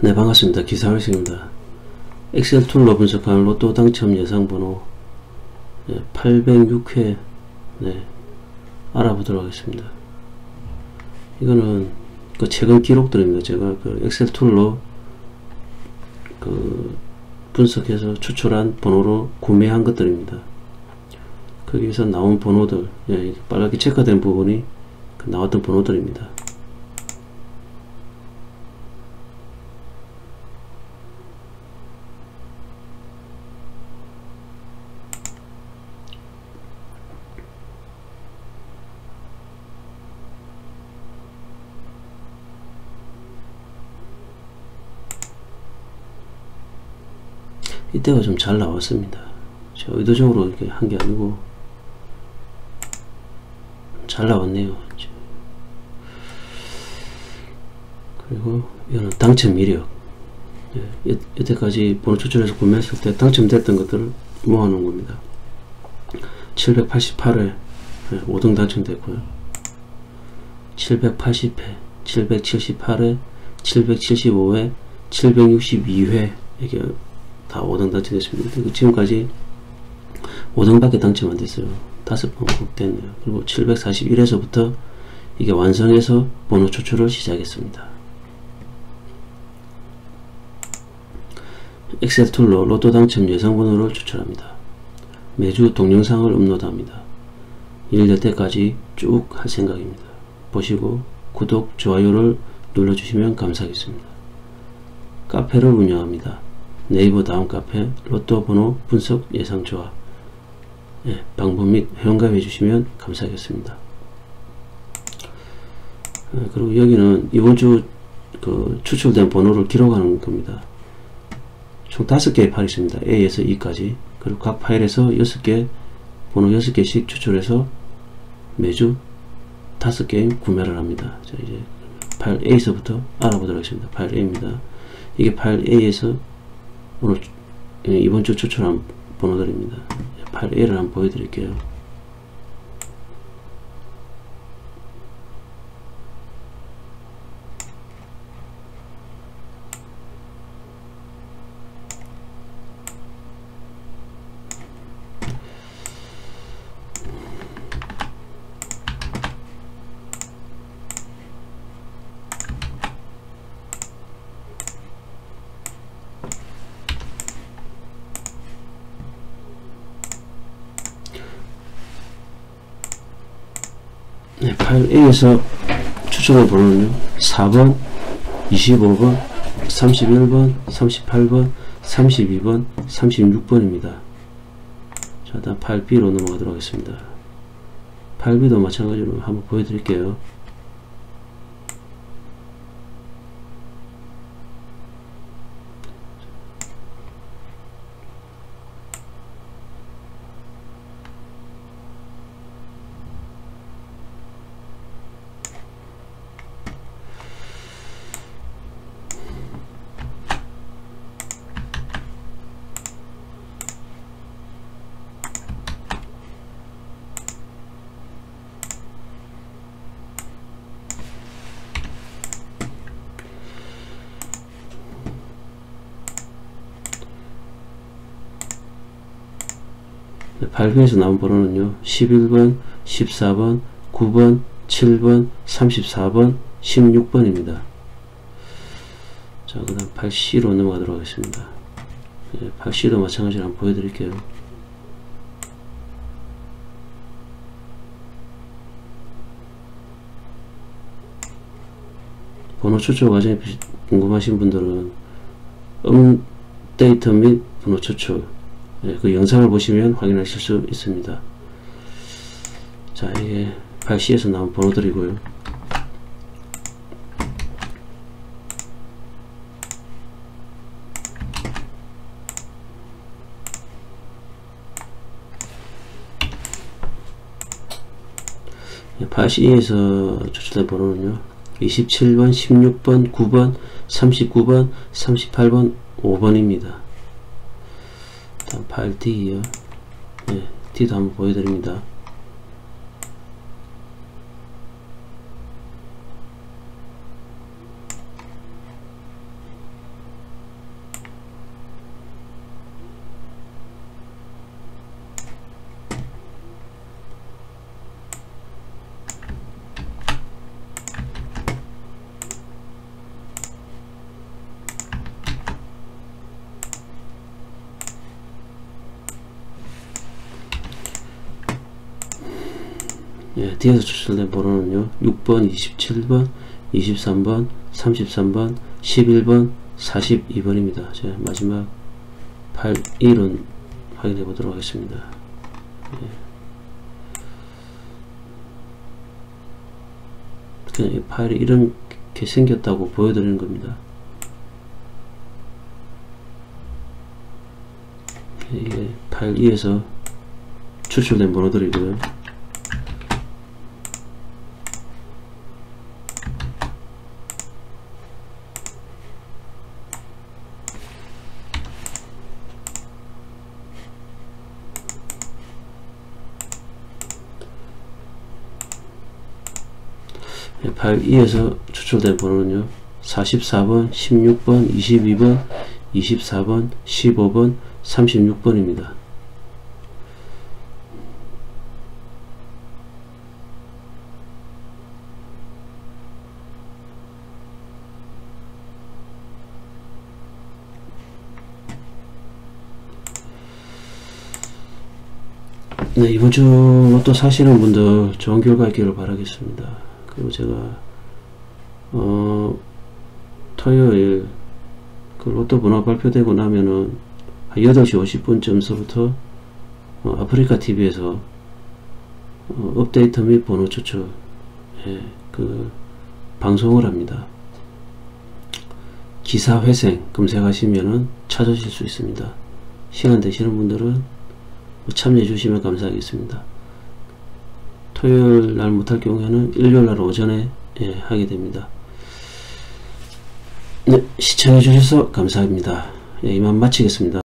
네 반갑습니다. 기사활식입니다. 엑셀 툴로 분석하는 로또 당첨 예상번호 네, 806회 네, 알아보도록 하겠습니다. 이거는 그 최근 기록들입니다. 제가 그 엑셀 툴로 그 분석해서 추출한 번호로 구매한 것들입니다. 거기서 나온 번호들 예, 빨갛게 체크된 부분이 그 나왔던 번호들입니다. 이때가 좀 잘 나왔습니다. 제가 의도적으로 이렇게 한 게 아니고 잘 나왔네요. 그리고 이거는 당첨 이력 예, 여태까지 번호 추출해서 구매했을 때 당첨됐던 것들을 모아놓은 겁니다. 788회 예, 5등 당첨됐고요. 780회, 778회, 775회, 762회 이게 다 5등 당첨됐습니다. 지금까지 5등밖에 당첨 안 됐어요. 다섯 번 됐네요. 그리고 741에서부터 이게 완성해서 번호 추출을 시작했습니다. 엑셀 툴로 로또 당첨 예상 번호를 추출합니다. 매주 동영상을 업로드합니다. 일될 때까지 쭉 할 생각입니다. 보시고 구독, 좋아요를 눌러주시면 감사하겠습니다. 카페를 운영합니다. 네이버 다음 카페 로또 번호 분석 예상 조합 예, 방법 및 회원가입 해주시면 감사하겠습니다. 예, 그리고 여기는 이번 주 그 추출된 번호를 기록하는 겁니다. 총 5개의 파일이 있습니다. A에서 E까지 그리고 각 파일에서 6개 번호 6개씩 추출해서 매주 5개 구매를 합니다. 자 이제 파일 A에서부터 알아보도록 하겠습니다. 파일 A입니다. 이게 파일 A에서 오늘 예, 이번 주 추출한 번호들입니다. 파일 A를 한번 보여드릴게요. 네, 파일 A에서 추출한 번호는요 4번 25번 31번 38번 32번 36번입니다. 자 다음 파일 B로 넘어가도록 하겠습니다. 파일 B도 마찬가지로 한번 보여드릴게요 발표에서 나온 번호는요 11번 14번 9번 7번 34번 16번입니다. 자 그 다음 8C로 넘어가도록 하겠습니다. 네, 8C도 마찬가지로 한번 보여드릴게요. 번호 추출 과정이 궁금하신 분들은 업데이터 및 번호 네, 그 영상을 보시면 확인하실 수 있습니다. 자, 이게 8C에서 나온 번호들이고요. 네, 8C에서 추출된 번호는요. 27번, 16번, 9번, 39번, 38번, 5번입니다. 다음 파일 D요. 네, D도 한번 보여드립니다. 예, 뒤에서 추출된 번호는요 6번 27번 23번 33번 11번 42번입니다 자 마지막 81은 확인해 보도록 하겠습니다 예. 그냥 이 파일이 이렇게 생겼다고 보여드리는 겁니다 이게 파일 2에서 추출된 번호들이고요. 네, 파일 2에서 추출된 번호는요. 44번, 16번, 22번, 24번, 15번, 36번입니다. 네, 이번 주 로또 사시는 분들 좋은 결과 있기를 바라겠습니다. 그리고 제가, 어, 토요일, 그 로또 번호 발표되고 나면은, 한 8시 50분쯤서부터, 어, 아프리카 TV에서, 어, 업데이트 및 번호 추출, 예, 그, 방송을 합니다. 기사 회생 검색하시면은 찾으실 수 있습니다. 시간 되시는 분들은 참여해 주시면 감사하겠습니다. 토요일 날 못할 경우에는 일요일 날 오전에 예, 하게 됩니다. 네, 시청해 주셔서 감사합니다. 예, 이만 마치겠습니다.